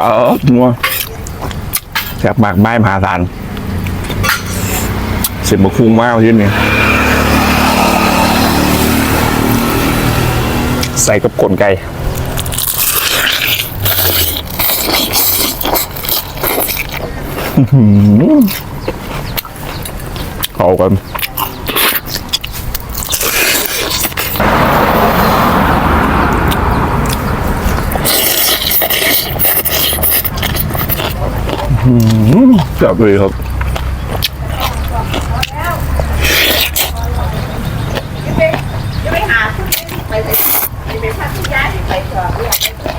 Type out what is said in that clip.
ออนัวแซ่บมากไม้มหาศาลเสร็จบกคุ้งมากที่นี่ใส่กับกลไก่อื้อากัน จับเลยครับไปไปหาคุณไปเลยไปพักที่ย้ายไปต่อเรื่องไปต่อหัวบ้านไทย